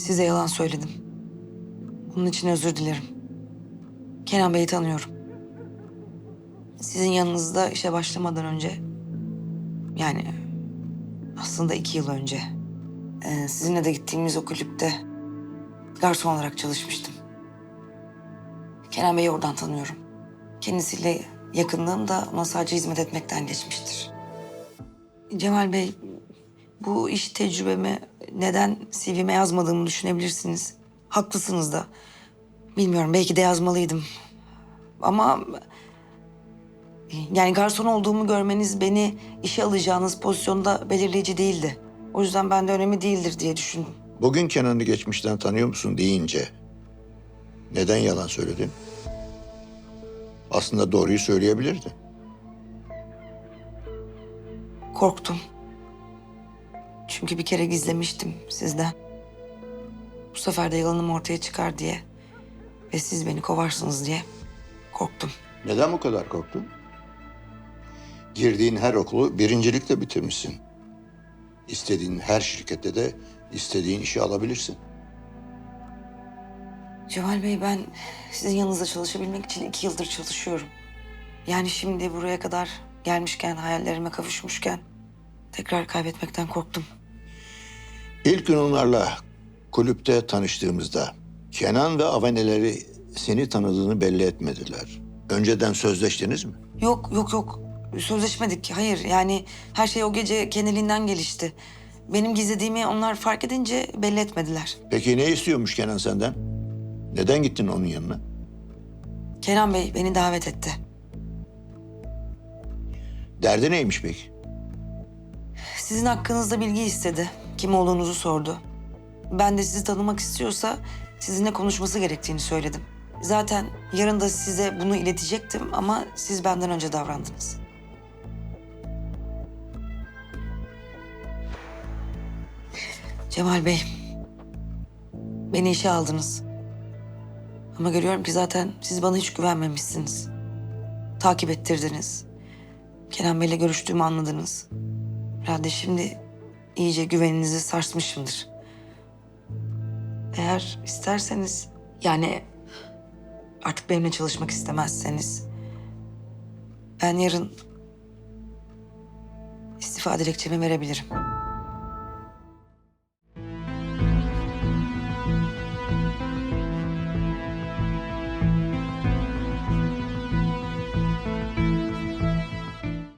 Size yalan söyledim. Bunun için özür dilerim. Kenan Bey'i tanıyorum. Sizin yanınızda işe başlamadan önce... Yani aslında iki yıl önce... e, sizinle de gittiğimiz o kulüpte garson olarak çalışmıştım. Kenan Bey'i oradan tanıyorum. Kendisiyle yakınlığım da ona sadece hizmet etmekten geçmiştir. Cemal Bey, bu iş tecrübemi neden CV'me yazmadığımı düşünebilirsiniz. Haklısınız da. Bilmiyorum, belki de yazmalıydım. Ama... Yani garson olduğumu görmeniz beni işe alacağınız pozisyonda belirleyici değildi. O yüzden ben de önemli değildir diye düşündüm. Bugün Kenan'ı geçmişten tanıyor musun deyince neden yalan söyledin? Aslında doğruyu söyleyebilirdi. Korktum. Çünkü bir kere gizlemiştim sizden. Bu sefer de yalanım ortaya çıkar diye ve siz beni kovarsınız diye korktum. Neden bu kadar korktun? Girdiğin her okulu birincilikle bitirmişsin. İstediğin her şirkette de istediğin işi alabilirsin. Cemal Bey ben sizin yanınızda çalışabilmek için iki yıldır çalışıyorum. Yani şimdi buraya kadar gelmişken, hayallerime kavuşmuşken tekrar kaybetmekten korktum. İlk gün onlarla kulüpte tanıştığımızda Kenan ve avaneleri seni tanıdığını belli etmediler. Önceden sözleştiniz mi? Yok yok yok sözleşmedik hayır yani her şey o gece kendiliğinden gelişti. Benim gizlediğimi onlar fark edince belli etmediler. Peki ne istiyormuş Kenan senden? Neden gittin onun yanına? Kenan Bey beni davet etti. Derdi neymiş peki? Sizin hakkınızda bilgi istedi. Kim olduğunuzu sordu. Ben de sizi tanımak istiyorsa sizinle konuşması gerektiğini söyledim. Zaten yarın da size bunu iletecektim ama siz benden önce davrandınız. Cemal Bey, beni işe aldınız. Ama görüyorum ki zaten siz bana hiç güvenmemişsiniz. Takip ettirdiniz. Kenan Bey'le görüştüğümü anladınız. Herhalde şimdi iyice güveninizi sarsmışımdır. Eğer isterseniz yani artık benimle çalışmak istemezseniz ben yarın istifa dilekçemi verebilirim.